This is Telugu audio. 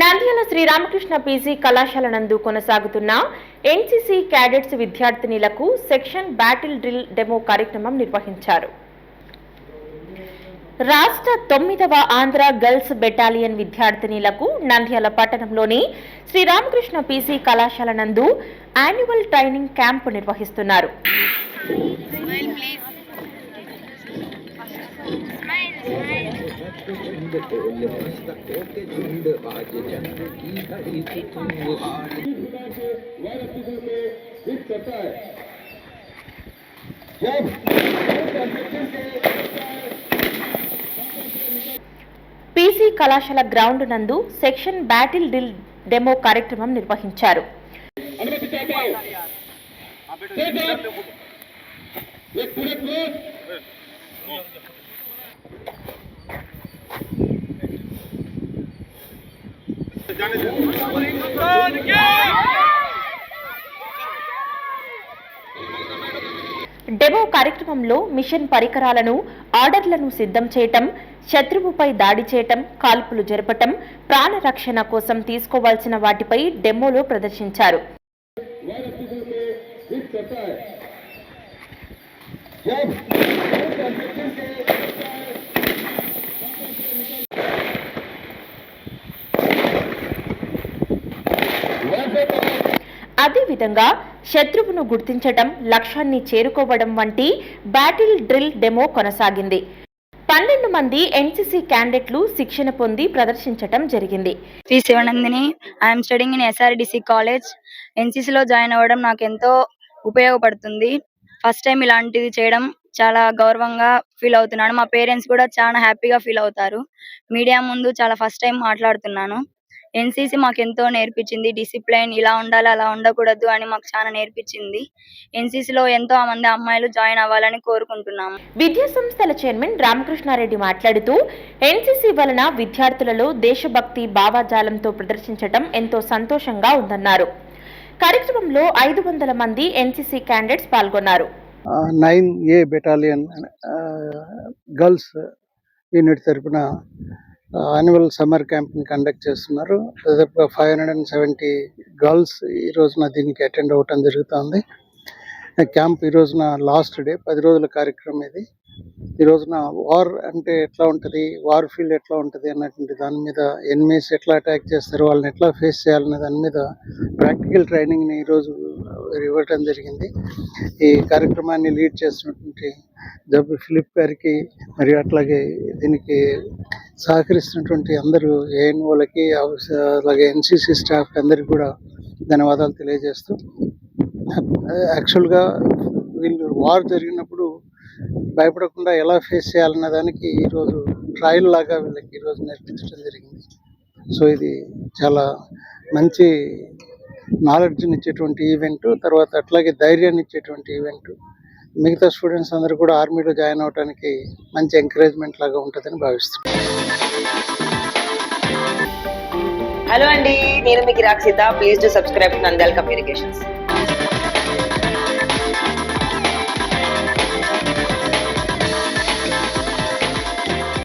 నంద్యాల శ్రీరామకృష్ణ పీజీ కళాశాల నందు కొనసాగుతున్న ఎన్సీసీ క్యాడెట్స్ విద్యార్థినిలకు సెక్షన్ బ్యాటిల్ డ్రిల్ డెమో కార్యక్రమం నిర్వహించారు. రాష్ట్ర తొమ్మిదవ ఆంధ్ర గర్ల్స్ బెటాలియన్ విద్యార్థినిలకు నంద్యాల పట్టణంలోని శ్రీరామకృష్ణ పీసీ కళాశాల నందు యాన్యువల్ ట్రైనింగ్ క్యాంపు నిర్వహిస్తున్నారు. పీసీ కళాశాల గ్రౌండ్ నందు సెక్షన్ బ్యాటిల్ డ్రిల్ డెమో కార్యక్రమం నిర్వహించారు. డెమో కార్యక్రమంలో మిషన్ పరికరాలను ఆర్డర్లను సిద్ధం చేయటం శత్రువుపై దాడి చేయటం కాల్పులు జరపటం ప్రాణరక్షణ కోసం తీసుకోవాల్సిన వాటిపై డెమోలో ప్రదర్శించారు. అదేవిధంగా శత్రువును గుర్తించడం లక్ష్యాన్ని చేరుకోవడం వంటి బ్యాటిల్ డ్రిల్ డెమో కొనసాగింది. పన్నెండు మంది ఎన్సీసీ క్యాండిడేట్లు శిక్షణ పొంది ప్రదర్శించటం జరిగింది. Sri Shivanandini I'm studying in SRDC college. ఎన్సీసీలో join అవ్వడం నాకు ఎంతో ఉపయోగపడుతుంది. ఫస్ట్ టైం ఇలాంటిది చేయడం చాలా గౌరవంగా ఫీల్ అవుతున్నాను. మా పేరెంట్స్ కూడా చాలా హ్యాపీగా ఫీల్ అవుతారు. మీడియా ముందు చాలా ఫస్ట్ టైం మాట్లాడుతున్నాను. ఎన్సీసీ మాకు ఎంతో నేర్పించింది. డిసిప్లైన్ ఇలా ఉండాలి అలా ఉండకూడదు అని మాకు చాలా నేర్పించింది. ఎన్సీసీలో ఎంతో మంది అమ్మాయిలు జాయిన్ అవ్వాలని కోరుకుంటున్నాము. విద్యా సంస్థల చైర్మన్ రామకృష్ణారెడ్డి మాట్లాడుతూ ఎన్సీసీ వలన విద్యార్థులలో దేశభక్తి భావాజాలంతో ప్రదర్శించటం ఎంతో సంతోషంగా ఉందన్నారు. కార్యక్రమంలో ఐదు వందల మంది ఎన్సీసీ క్యాండెట్స్ పాల్గొన్నారు. Nine A battalion girls unit తరపున యాన్యువల్ సమ్మర్ క్యాంప్ని కండక్ట్ చేస్తున్నారు. దాదాపుగా five hundred and seventy girls ఈ రోజున దీనికి అటెండ్ అవ్వటం జరుగుతుంది. క్యాంప్ ఈ రోజున లాస్ట్ డే పది రోజుల కార్యక్రమం ఇది. ఈ రోజున వార్ అంటే ఎట్లా ఉంటుంది? వార్ ఫీల్డ్ ఎట్లా ఉంటుంది అన్నటువంటి దాని మీద ఎనిమీస్ ఎట్లా అటాక్ చేస్తారు? వాళ్ళని ఎట్లా ఫేస్ చేయాలనే దాని మీద ప్రాక్టికల్ ట్రైనింగ్ని ఈరోజు ఇవ్వటం జరిగింది. ఈ కార్యక్రమాన్ని లీడ్ చేసినటువంటి జబ్బు ఫిలిప్ గారికి మరియు అట్లాగే దీనికి సహకరిస్తున్నటువంటి అందరూ ఏఎన్ఓలకి అలాగే ఎన్సీసీ స్టాఫ్ అందరికి కూడా ధన్యవాదాలు తెలియజేస్తూ యాక్చువల్గా వీళ్ళు వార్ జరిగినప్పుడు భయపడకుండా ఎలా ఫేస్ చేయాలన్న దానికి ఈరోజు ట్రయల్ లాగా వీళ్ళకి ఈరోజు నేర్పించడం జరిగింది. సో ఇది చాలా మంచి నాలెడ్జ్ని ఇచ్చేటువంటి ఈవెంట్ తర్వాత అట్లాగే ధైర్యాన్ని ఇచ్చేటువంటి ఈవెంట్. మిగతా స్టూడెంట్స్ అందరూ కూడా ఆర్మీలో జాయిన్ అవడానికి మంచి ఎంకరేజ్మెంట్ లాగా ఉంటుందని భావిస్తున్నాను హలో అండి నేను మీకు Rakshita please to subscribe Nandal communications